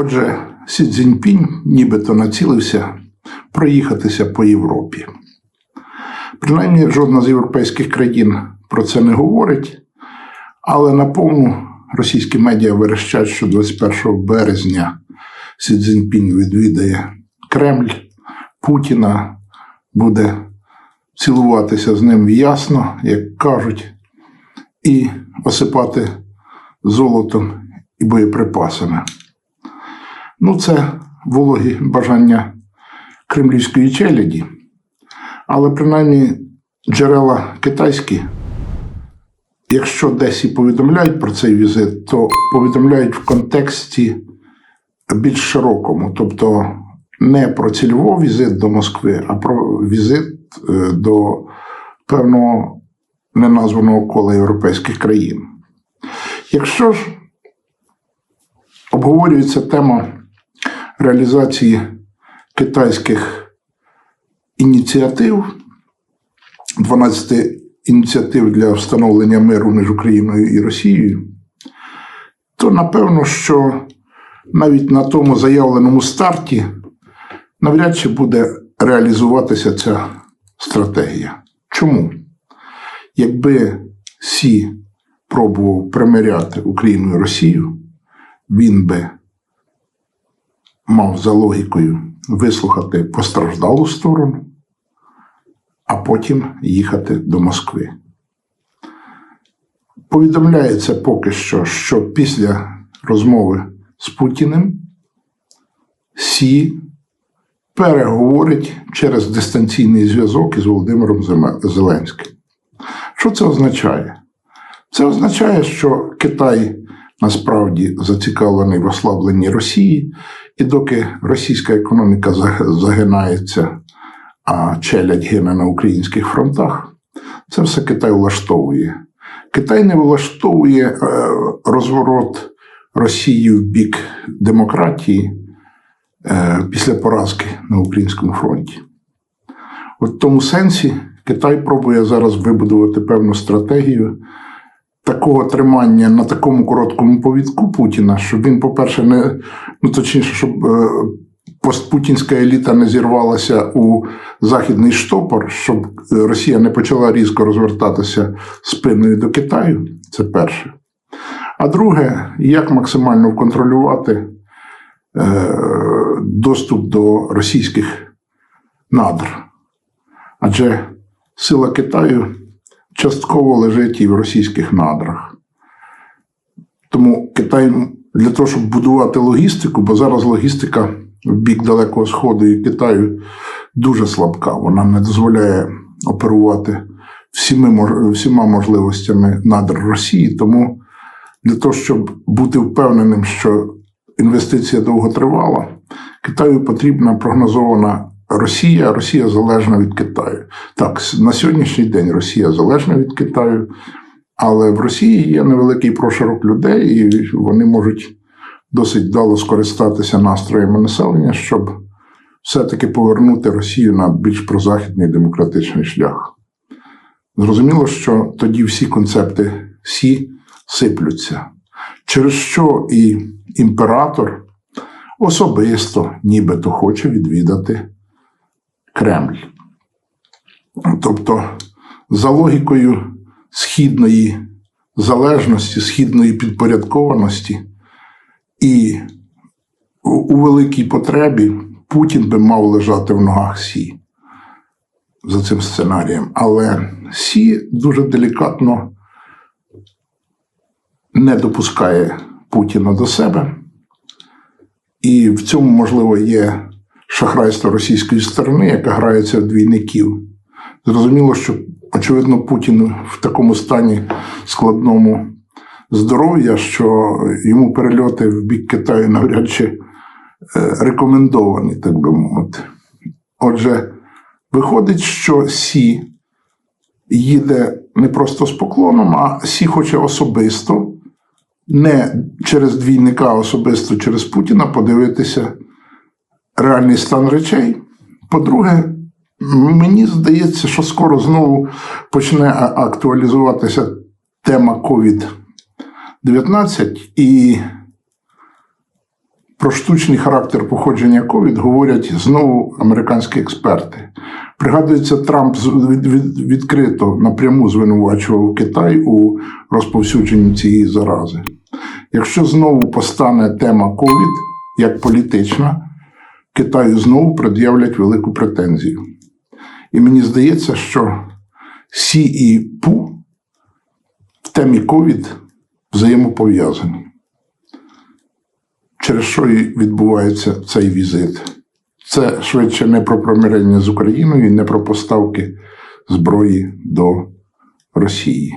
Отже, Сі Цзіньпінь нібито націлився проїхатися по Європі. Принаймні, жодна з європейських країн про це не говорить, але наповну російські медіа верещать, що 21 березня Сі Цзіньпінь відвідає Кремль, Путіна буде цілуватися з ним ясно, як кажуть, і осипати золотом і боєприпасами. Ну, це вологі бажання кремлівської челяді, але принаймні джерела китайські, якщо десь і повідомляють про цей візит, то повідомляють в контексті більш широкому, тобто не про цільовий візит до Москви, а про візит е, до певного неназваного кола європейських країн. Якщо ж обговорюється тема реалізації китайських ініціатив, 12 ініціатив для встановлення миру між Україною і Росією, то напевно, що навіть на тому заявленому старті навряд чи буде реалізуватися ця стратегія. Чому? Якби Сі пробував примиряти Україну і Росію, він би мав за логікою вислухати постраждалу сторону, а потім їхати до Москви. Повідомляється поки що, що після розмови з Путіним Сі переговорить через дистанційний зв'язок із Володимиром Зеленським. Що це означає? Це означає, що Китай насправді зацікавлений в ослабленні Росії, і доки російська економіка загинається, а челядь гине на українських фронтах, це все Китай влаштовує. Китай не влаштовує е, розворот Росії в бік демократії е, після поразки на українському фронті. От в тому сенсі Китай пробує зараз вибудувати певну стратегію такого тримання на такому короткому повідку Путіна, щоб він, по-перше, не ну точніше, щоб е, постпутінська еліта не зірвалася у західний штопор, щоб Росія не почала різко розвертатися спиною до Китаю. Це перше. А друге, як максимально контролювати е, доступ до російських надр. Адже сила Китаю частково лежить і в російських надрах. Тому Китай для того, щоб будувати логістику, бо зараз логістика в бік Далекого Сходу і Китаю дуже слабка. Вона не дозволяє оперувати всіми, всіма можливостями надр Росії. Тому для того, щоб бути впевненим, що інвестиція довготривала, Китаю потрібна прогнозована Росія, Росія залежна від Китаю. Так, на сьогоднішній день Росія залежна від Китаю, але в Росії є невеликий прошарок людей, і вони можуть досить вдало скористатися настроями населення, щоб все-таки повернути Росію на більш прозахідний демократичний шлях. Зрозуміло, що тоді всі концепти Сі сиплються, через що і імператор особисто нібито хоче відвідати Кремль. Тобто, за логікою східної залежності, східної підпорядкованості, і у, великій потребі Путін би мав лежати в ногах Сі за цим сценарієм. Але Сі дуже делікатно не допускає Путіна до себе. І в цьому, можливо, є шахрайство російської сторони, яка грається в двійників. Зрозуміло, що, очевидно, Путін в такому стані складному здоров'я, що йому перельоти в бік Китаю навряд чи е, рекомендовані, так би мовити. Отже, виходить, що Сі їде не просто з поклоном, а Сі хоче особисто, не через двійника, а особисто через Путіна подивитися реальний стан речей. По-друге, мені здається, що скоро знову почне актуалізуватися тема COVID-19, і Про штучний характер походження ковід говорять знову американські експерти. Пригадується, Трамп відкрито напряму звинувачував Китай у розповсюдженні цієї зарази. Якщо знову постане тема ковід як політична, Китаю знову пред'являть велику претензію. І мені здається, що Сі і Пу в темі ковід взаємопов'язані. Через що і відбувається цей візит. Це швидше не про примирення з Україною не про поставки зброї до Росії.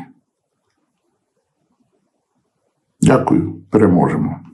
Дякую, переможемо.